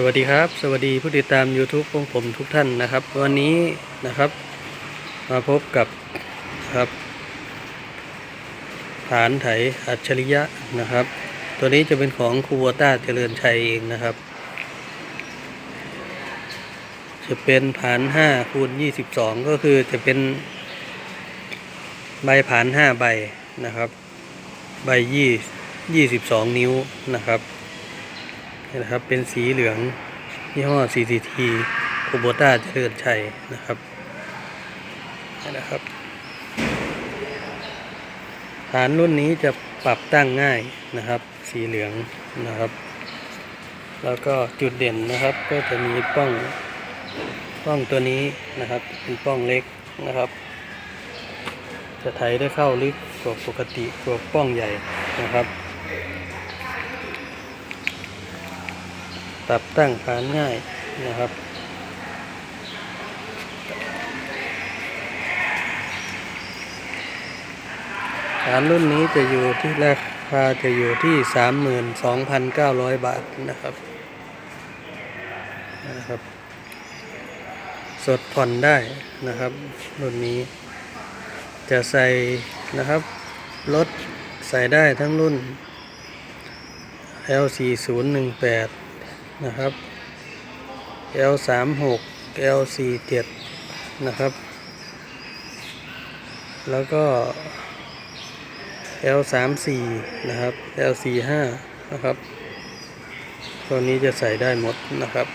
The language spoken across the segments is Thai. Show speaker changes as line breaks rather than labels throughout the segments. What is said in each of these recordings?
สวัสดีครับ สวัสดีผู้ติดตาม YouTube ของผมทุกท่านนะครับ วันนี้นะครับมาพบกับครับฐานไถอัจฉริยะนะครับ ตัวนี้จะเป็นของคูโบต้าเจริญชัยเองนะครับ จะเป็นผาน5คูณ22 ก็คือจะเป็นใบผาน5ใบนะครับ ใบยี่22 นิ้วนะครับ นี่นะครับเป็นสีเหลืองยี่ห้อ CCT คูโบต้าเจริญชัยนะครับนี่นะครับฐานรุ่นนี้จะปรับตั้งง่ายนะครับ สีเหลืองนะครับ แล้วก็จุดเด่นนะครับก็จะมีป้องป้องตัวนี้นะครับ เป็นป้องเล็กนะครับ จะไถได้เข้าลึกกว่าปกติกว่าป้องใหญ่นะครับ ปรับตั้งฐานง่ายนะครับฐานรุ่นนี้จะอยู่ที่ราคาจะอยู่ที่ 32,900 บาทนะครับนะครับ สดผ่อนได้นะครับ รุ่นนี้จะใส่นะครับรถใส่ได้ทั้งรุ่น L4018 นะครับ L36 L47 นะครับ แล้วก็ L34 นะครับ L45 นะครับ ตัวนี้จะใส่ได้หมดนะครับ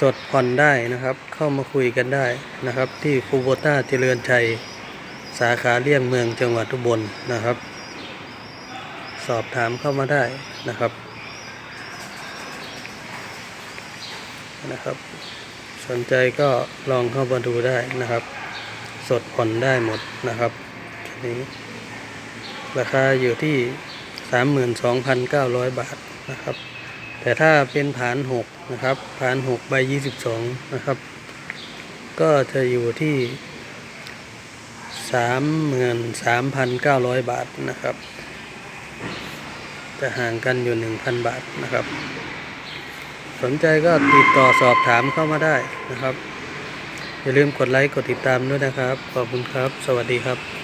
สดผ่อนได้นะครับ เข้ามาคุยกันได้นะครับ ที่คูโบต้าเจริญชัย สาขาเลี่ยงเมืองจังหวัดอุบลนะครับ สอบถามเข้ามาได้นะครับ นะครับ สนใจก็ลองเข้ามาดูได้นะครับ สดผ่อนได้หมดนะครับอันนี้ราคาอยู่ที่ 32,900 บาทนะครับ แต่ถ้าเป็นผาน6นะครับผาน6ใบ 22 นะครับ ก็จะอยู่ที่ 33,900 บาทนะครับ จะห่างกันอยู่ 1,000 บาทนะครับ สนใจก็ติดต่อสอบถามเข้ามาได้นะครับ อย่าลืมกดไลค์กดติดตามด้วยนะครับ ขอบคุณครับ สวัสดีครับ